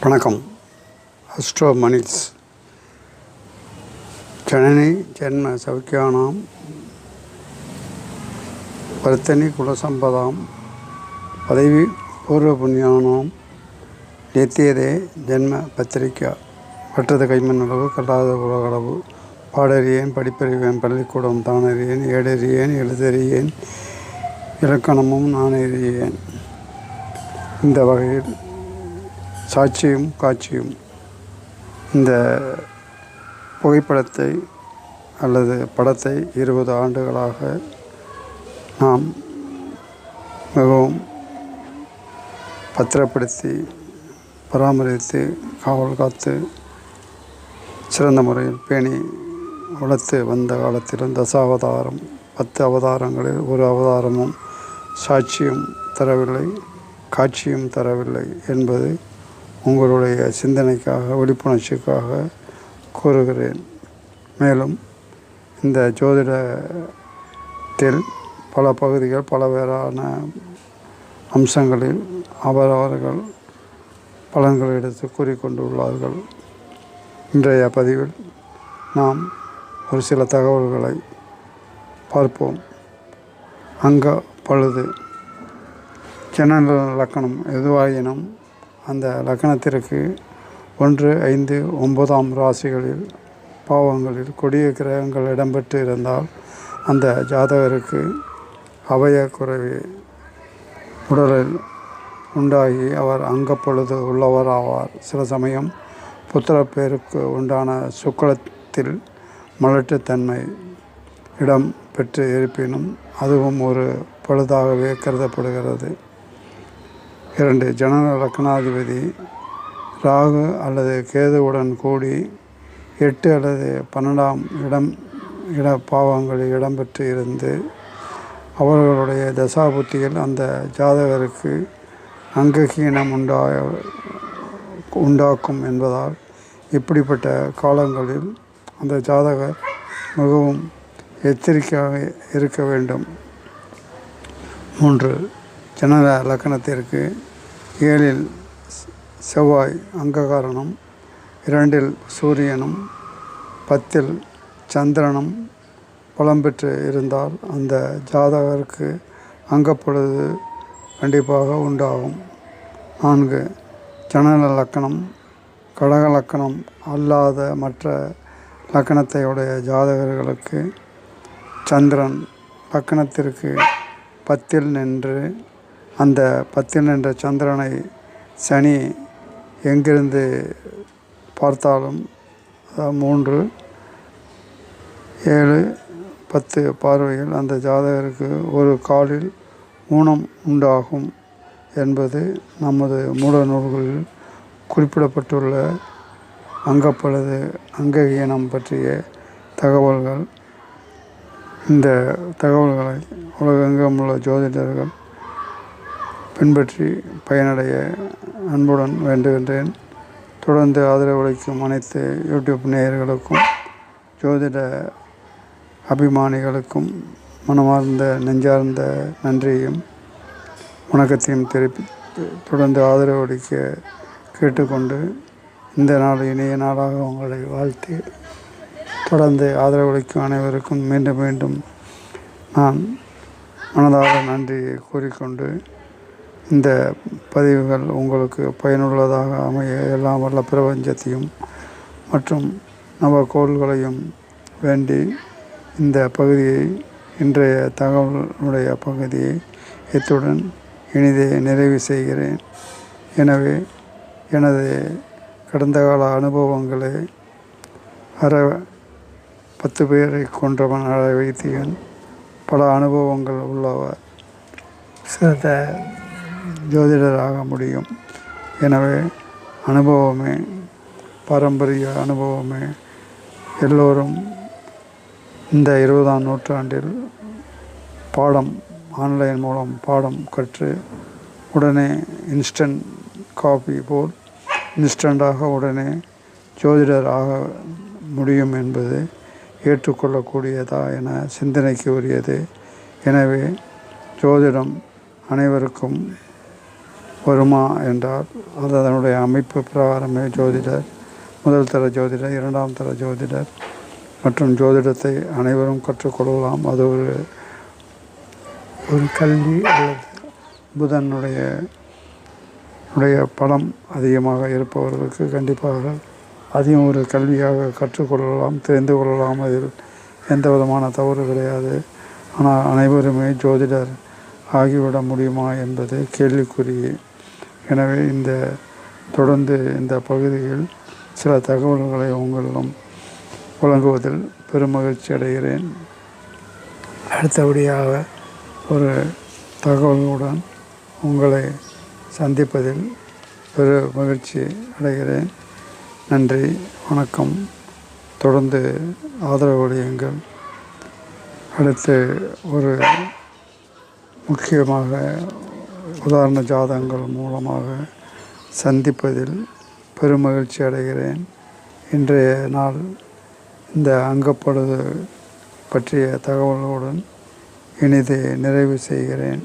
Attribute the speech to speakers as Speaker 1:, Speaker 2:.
Speaker 1: வணக்கம். அஸ்ட்ரோ மணிஸ் ஜனனி ஜென்ம சௌக்கியானாம். வர்த்தனி குலசம்பதாம். பதவி பூர்வ புண்ணியானாம் நித்தியதே ஜென்ம பத்திரிக்கா. கைமண் அளவு கல்லாத உலகளவு பாடறியேன் படிப்பறிவேன் பள்ளிக்கூடம் தானறியேன் ஏடறியேன் எழுதறியேன். இலக்கணமும் நான் அறியேன் இந்த வகையில் சாட்சியும் காட்சியும் இந்த புகைப்படத்தை அல்லது படத்தை இருபது ஆண்டுகளாக நாம் மிகவும் பத்திரப்படுத்தி பராமரித்து காவல் காத்து சிறந்த முறையில் பேணி வளர்த்து வந்த காலத்திலும் தசாவதாரம் பத்து அவதாரங்களில் ஒரு அவதாரமும் சாட்சியும் தரவில்லை காட்சியும் தரவில்லை என்பது உங்களுடைய சிந்தனைக்காக விழிப்புணர்ச்சிக்காக கூறுகிறேன். மேலும் இந்த ஜோதிடத்தில் பல பகுதிகள் பல வேறான அம்சங்களில் அவரவர்கள் பலன்களை எடுத்து கூறிக்கொண்டுள்ளார்கள். இன்றைய பதிவில் நாம் ஒரு சில தகவல்களை பார்ப்போம். அங்க பழுது. ஜனன லக்கணம் எதுவாயினும் அந்த லக்கணத்திற்கு ஒன்று ஐந்து ஒன்பதாம் ராசிகளில் பாவங்களில் கொடிய கிரகங்கள் இடம்பெற்று இருந்தால் அந்த ஜாதகருக்கு அவய குறைவு உடலில் உண்டாகி அவர் அங்கப்பொழுது உள்ளவர் ஆவார் சில சமயம் புத்திரப்பேருக்கு உண்டான சுக்கலத்தில் மலட்டுத்தன்மை இடம் பெற்று இருப்பினும் அதுவும் ஒரு பழுதாகவே கருதப்படுகிறது. இரண்டு ஜனன லக்னாதிபதி ராகு அல்லது கேதுவுடன் கூடி எட்டு அல்லது பன்னெண்டாம் இடம் இட பாவங்களில் இடம்பெற்று இருந்து அவர்களுடைய தசாபுத்தியில் அந்த ஜாதகருக்கு அங்ககீனம் உண்டா உண்டாக்கும் என்பதால் இப்படிப்பட்ட காலங்களில் அந்த ஜாதகர் மிகவும் எச்சரிக்கையாக இருக்க வேண்டும். மூன்று ஜனன லக்கணத்திற்கு ஏழில் செவ்வாய் அங்ககாரணம் இரண்டில் சூரியனும் பத்தில் சந்திரனும் பலம் பெற்று இருந்தால் அந்த ஜாதகருக்கு அங்கப்பொழுது கண்டிப்பாக உண்டாகும். நான்கு ஜனன லக்கணம் கடக லக்கணம் அல்லாத மற்ற லக்கணத்தையுடைய ஜாதகர்களுக்கு சந்திரன் லக்கணத்திற்கு பத்தில் நின்று அந்த பத்தில் நின்ற சந்திரனை சனி எங்கிருந்து பார்த்தாலும் மூன்று ஏழு பத்து பார்வையில் அந்த ஜாதகருக்கு ஒரு காலில் ஊனம் உண்டாகும் என்பது நமது மூட நூல்களில் குறிப்பிடப்பட்டுள்ள அங்கப்பழுது அங்ககீனம் பற்றிய தகவல்கள். இந்த தகவல்களை உலகெங்கும் உள்ள ஜோதிடர்கள் பின்பற்றி பயனடைய அன்புடன் வேண்டுகின்றேன். தொடர்ந்து ஆதரவளிக்கும் அனைத்து யூடியூப் நேயர்களுக்கும் ஜோதிட அபிமானிகளுக்கும் மனமார்ந்த நெஞ்சார்ந்த நன்றியையும் வணக்கத்தையும் தெரிவித்து தொடர்ந்து ஆதரவளிக்க கேட்டுக்கொண்டு இந்த நாள் இனிய நாளாக உங்களை வாழ்த்தி தொடர்ந்து ஆதரவளிக்கும் அனைவருக்கும் மீண்டும் மீண்டும் நான் மனதார நன்றியை கூறிக்கொண்டு இந்த பதிவுகள் உங்களுக்கு பயனுள்ளதாக அமைய எல்லாம் வல்ல பிரபஞ்சத்தையும் மற்றும் நவகோள்களையும் வேண்டி இந்த பகுதியை இன்றைய தகவலுடைய பகுதியை இத்துடன் இனிதே நிறைவு செய்கிறேன். எனவே எனது கடந்த கால அனுபவங்களை அற பத்து பேரை கொன்றவன் அழ வைத்தியன். பல அனுபவங்கள் உள்ளவர் சிறந்த ஜோதிடராக முடியும் எனவே அனுபவமே பாரம்பரிய அனுபவமே எல்லோரும் இந்த இருபதாம் நூற்றாண்டில் பாடம் ஆன்லைன் மூலம் பாடம் கற்று உடனே இன்ஸ்டன்ட் காபி போல் இன்ஸ்டண்ட்டாக உடனே ஜோதிடர் ஆக முடியும் என்பது ஏற்றுக்கொள்ளக்கூடியதா என சிந்தனைக்கு உரியது. எனவே ஜோதிடம் அனைவருக்கும் வருமா என்றால் அது அதனுடைய அமைப்பு பிரகாரமே ஜோதிடர் முதல் தர ஜோதிடர் இரண்டாம் தர ஜோதிடர் மற்றும் ஜோதிடத்தை அனைவரும் கற்றுக்கொள்ளலாம் அது ஒரு ஒரு கல்வி அல்லது புதனுடைய உடைய பலம் அதிகமாக இருப்பவர்களுக்கு கண்டிப்பாக அதையும் ஒரு கல்வியாக கற்றுக்கொள்ளலாம் தெரிந்து கொள்ளலாம். அதில் எந்த விதமான தவறு கிடையாது. ஆனால் அனைவருமே ஜோதிடர் ஆகிவிட முடியுமா என்பது கேள்விக்குறியே எனவே இந்த தொடர்ந்து இந்த பகுதியில் சில தகவல்களை உங்களிடம் வழங்குவதில் பெருமகிழ்ச்சி அடைகிறேன். அடுத்தபடியாக ஒரு தகவலுடன் உங்களை சந்திப்பதில் பெரு மகிழ்ச்சி அடைகிறேன். நன்றி வணக்கம். தொடர்ந்து ஆதரவு அளியுங்கள். அடுத்து ஒரு முக்கியமாக உதாரண ஜாதகங்கள் மூலமாக சந்திப்பதில் பெருமகிழ்ச்சி அடைகிறேன். இன்றைய நாள் இந்த அங்கப்படுது பற்றிய தகவல்களுடன் இனிது நிறைவு செய்கிறேன்.